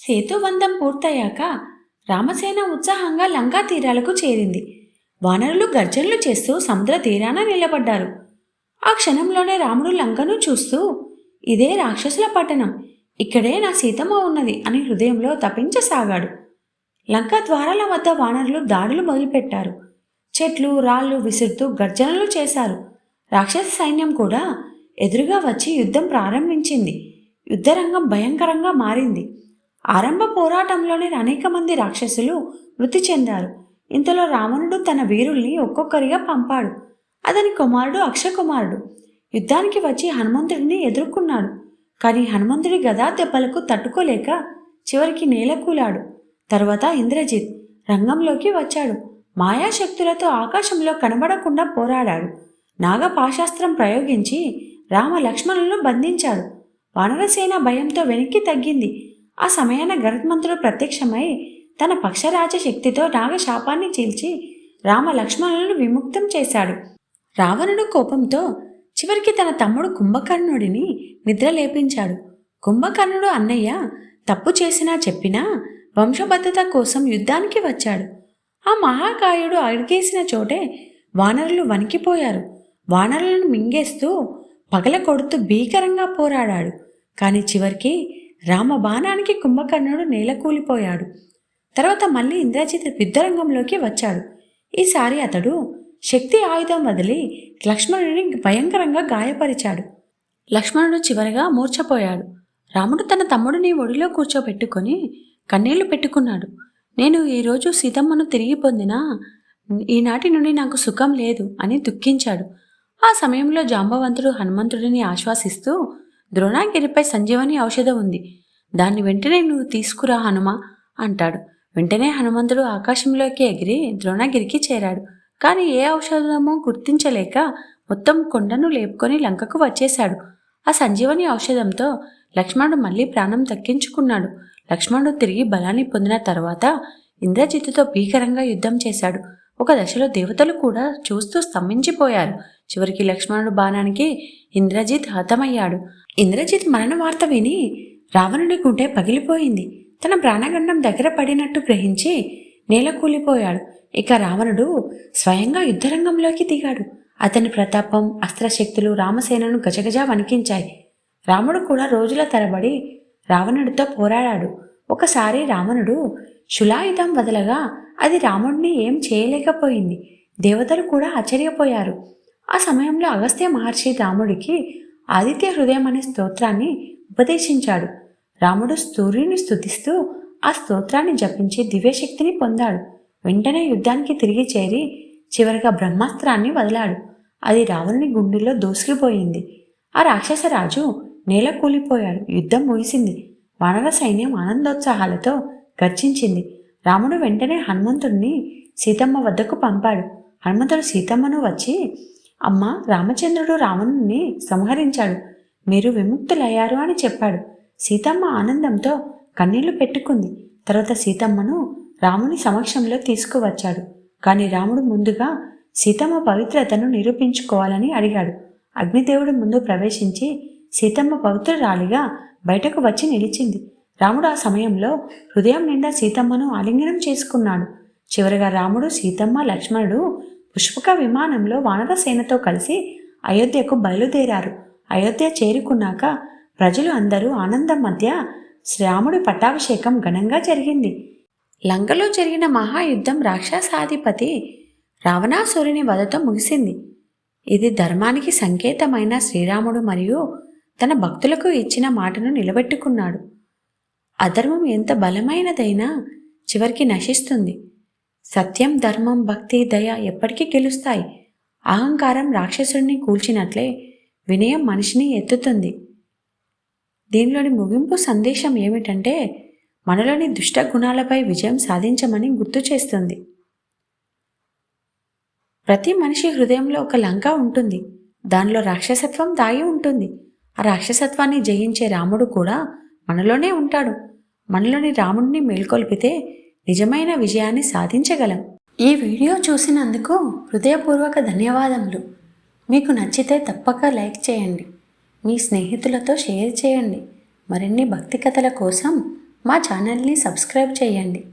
సేతుబంధం పూర్తయ్యాక రామసేన ఉత్సాహంగా లంకా తీరాలకు చేరింది. వానరులు గర్జనలు చేస్తూ సముద్ర తీరాన నిలబడ్డారు. ఆ క్షణంలోనే రాముడు లంకను చూస్తూ ఇదే రాక్షసుల పట్టణం. ఇక్కడే నా సీతమ్మ ఉన్నది అని హృదయంలో తపించసాగాడు. లంక ద్వారాల వద్ద వానరులు దాడులు మొదలుపెట్టారు. చెట్లు రాళ్ళు విసురుతూ గర్జనలు చేశారు. రాక్షస సైన్యం కూడా ఎదురుగా వచ్చి యుద్ధం ప్రారంభించింది. యుద్ధరంగం భయంకరంగా మారింది. ఆరంభ పోరాటంలోనే అనేక మంది రాక్షసులు మృతి చెందారు. ఇంతలో రావణుడు తన వీరుల్ని ఒక్కొక్కరిగా పంపాడు. అతని కుమారుడు అక్షకుమారుడు. యుద్ధానికి వచ్చి హనుమంతుడిని ఎదుర్కొన్నాడు. కానీ హనుమంతుడి గదా దెబ్బలకు తట్టుకోలేక చివరికి నేలకూలాడు తర్వాత ఇంద్రజిత్ రంగంలోకి వచ్చాడు. మాయాశక్తులతో ఆకాశంలో కనబడకుండా పోరాడాడు. నాగపాశాస్త్రం ప్రయోగించి రామ లక్ష్మణులను బంధించాడు. వానరసేన భయంతో వెనక్కి తగ్గింది. ఆ సమయాన గరుత్మంతుడు ప్రత్యక్షమై తన పక్షరాజ శక్తితో నాగశాపాన్ని చీల్చి రామ లక్ష్మణులను విముక్తం చేశాడు. రావణుడు కోపంతో చివరికి తన తమ్ముడు కుంభకర్ణుడిని నిద్ర లేపించాడు కుంభకర్ణుడు అన్నయ్య తప్పు చేసినా చెప్పినా వంశబద్ధత కోసం యుద్ధానికి వచ్చాడు. ఆ మహాకాయుడు అడిగేసిన చోటే వానరులు వణికిపోయారు. వానరులను మింగేస్తూ పగల కొడుతూ భీకరంగా పోరాడాడు. కానీ చివరికి రామ బాణానికి కుంభకర్ణుడు నేలకూలిపోయాడు తర్వాత మళ్ళీ ఇంద్రజిత్ యుద్ధరంగంలోకి వచ్చాడు. ఈసారి అతడు శక్తి ఆయుధం వదిలి లక్ష్మణుడిని భయంకరంగా గాయపరిచాడు. లక్ష్మణుడు చివరగా మూర్ఛపోయాడు. రాముడు తన తమ్ముడిని ఒడిలో కూర్చోబెట్టుకొని కన్నీళ్ళు పెట్టుకున్నాడు. నేను ఈరోజు సీతమ్మను తిరిగి పొందినా ఈనాటి నుండి నాకు సుఖం లేదు అని దుఃఖించాడు. ఆ సమయంలో జాంబవంతుడు హనుమంతుడిని ఆశ్వాసిస్తూ ద్రోణాగిరిపై సంజీవని ఔషధం ఉంది. దాన్ని వెంటనే నువ్వు తీసుకురా హనుమ అంటాడు. వెంటనే హనుమంతుడు ఆకాశంలోకి ఎగిరి ద్రోణగిరికి చేరాడు. కానీ ఏ ఔషధమో గుర్తించలేక మొత్తం కొండను లేపుకొని లంకకు వచ్చేశాడు. ఆ సంజీవని ఔషధంతో లక్ష్మణుడు మళ్ళీ ప్రాణం దక్కించుకున్నాడు. లక్ష్మణుడు తిరిగి బలాన్ని పొందిన తర్వాత ఇంద్రజిత్తుతో భీకరంగా యుద్ధం చేశాడు. ఒక దశలో దేవతలు కూడా చూస్తూ స్తంభించిపోయారు. చివరికి లక్ష్మణుడు బాణానికి ఇంద్రజిత్ హతమయ్యాడు. ఇంద్రజిత్ మరణ వార్త విని రావణుడి గుండె పగిలిపోయింది. తన ప్రాణగండం దగ్గర పడినట్టు గ్రహించి నేల కూలిపోయాడు ఇక రావణుడు స్వయంగా యుద్ధరంగంలోకి దిగాడు. అతని ప్రతాపం అస్త్రశక్తులు రామసేనను గజగజ వణికించాయి. రాముడు కూడా రోజుల తరబడి రావణుడితో పోరాడాడు. ఒకసారి రావణుడు శులాయుధం వదలగా అది రాముడిని ఏం చేయలేకపోయింది. దేవతలు కూడా ఆశ్చర్యపోయారు. ఆ సమయంలో అగస్త్య మహర్షి రాముడికి ఆదిత్య హృదయం అనే స్తోత్రాన్ని ఉపదేశించాడు. రాముడు సూర్యుని స్థుతిస్తూ ఆ స్తోత్రాన్ని జపించి దివ్యశక్తిని పొందాడు. వెంటనే యుద్ధానికి తిరిగి చేరి చివరిగా బ్రహ్మాస్త్రాన్ని వదిలాడు. అది రావణుని గుండెల్లో దూసుకుపోయింది. ఆ రాక్షస రాజు నేల కూలిపోయాడు. యుద్ధం ముగిసింది. వానర సైన్యం ఆనందోత్సాహాలతో గర్జించింది. రాముడు వెంటనే హనుమంతుడిని సీతమ్మ వద్దకు పంపాడు. హనుమంతుడు సీతమ్మను వచ్చి అమ్మ రామచంద్రుడు రావణుని సంహరించాడు. మీరు విముక్తులయ్యారు అని చెప్పాడు. సీతమ్మ ఆనందంతో కన్నీళ్ళు పెట్టుకుంది. తర్వాత సీతమ్మను రాముని సమక్షంలో తీసుకువచ్చాడు. కానీ రాముడు ముందుగా సీతమ్మ పవిత్రతను నిరూపించుకోవాలని అడిగాడు. అగ్నిదేవుడు ముందు ప్రవేశించి సీతమ్మ పవిత్రురాలిగా బయటకు వచ్చి నిలిచింది. రాముడు ఆ సమయంలో హృదయం నిండా సీతమ్మను ఆలింగనం చేసుకున్నాడు. చివరగా రాముడు సీతమ్మ లక్ష్మణుడు పుష్పక విమానంలో వానర సేనతో కలిసి అయోధ్యకు బయలుదేరారు. అయోధ్య చేరుకున్నాక ప్రజలు అందరూ ఆనందం మధ్య శ్రాముడి పట్టాభిషేకం ఘనంగా జరిగింది. లంకలో జరిగిన మహాయుద్ధం రాక్షసాధిపతి రావణాసురుని వధతో ముగిసింది. ఇది ధర్మానికి సంకేతమైన శ్రీరాముడు మరియు తన భక్తులకు ఇచ్చిన మాటను నిలబెట్టుకున్నాడు. అధర్మం ఎంత బలమైనదైనా చివరికి నశిస్తుంది. సత్యం ధర్మం భక్తి దయ ఎప్పటికీ గెలుస్తాయి. అహంకారం రాక్షసుడిని కూల్చినట్లే వినయం మనిషిని ఎత్తుతుంది. దీనిలోని ముగింపు సందేశం ఏమిటంటే మనలోని దుష్ట గుణాలపై విజయం సాధించమని గుర్తు చేస్తుంది. ప్రతి మనిషి హృదయంలో ఒక లంక ఉంటుంది. దానిలో రాక్షసత్వం దాగి ఉంటుంది. ఆ రాక్షసత్వాన్ని జయించే రాముడు కూడా మనలోనే ఉంటాడు. మనలోని రాముడిని మేల్కొల్పితే నిజమైన విజయాన్ని సాధించగలం. ఈ వీడియో చూసినందుకు హృదయపూర్వక ధన్యవాదములు. మీకు నచ్చితే తప్పక లైక్ చేయండి. మీ స్నేహితులతో షేర్ చేయండి. మరిన్ని భక్తి కథల కోసం మా ఛానల్ని సబ్స్క్రైబ్ చేయండి.